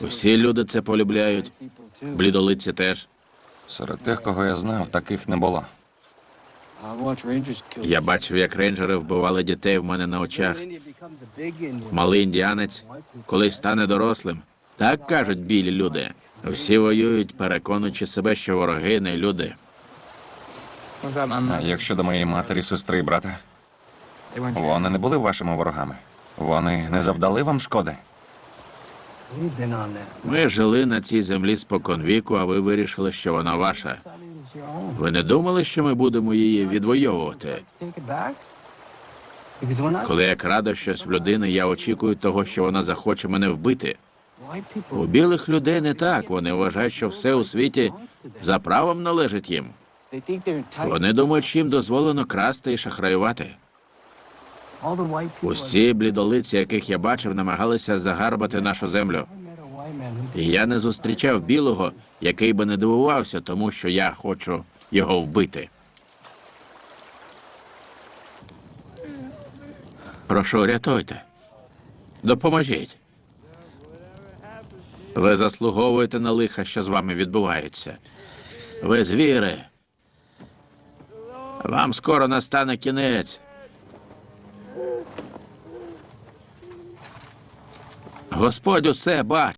Усі люди це полюбляють. Блідолиці теж. Серед тих, кого я знав, таких не було. Я бачив, як рейнджери вбивали дітей в мене на очах. Малий індіанець, коли стане дорослим. Так кажуть білі люди. Всі воюють, переконуючи себе, що вороги не люди. А як щодо моєї матері, сестри і брата, вони не були вашими ворогами. Вони не завдали вам шкоди. Ми жили на цій землі споконвіку, а ви вирішили, що вона ваша. Ви не думали, що ми будемо її відвоювати? Коли я краду щось в людини, я очікую того, що вона захоче мене вбити. У білих людей не так. Вони вважають, що все у світі за правом належить їм. Вони думають, що їм дозволено красти і шахраювати. Усі блідолиці, яких я бачив, намагалися загарбати нашу землю. І я не зустрічав білого, який би не дивувався, тому що я хочу його вбити. Прошу, рятуйте. Допоможіть. Ви заслуговуєте на лиха, що з вами відбувається. Ви звіри. Вам скоро настане кінець. Господь усе бачить.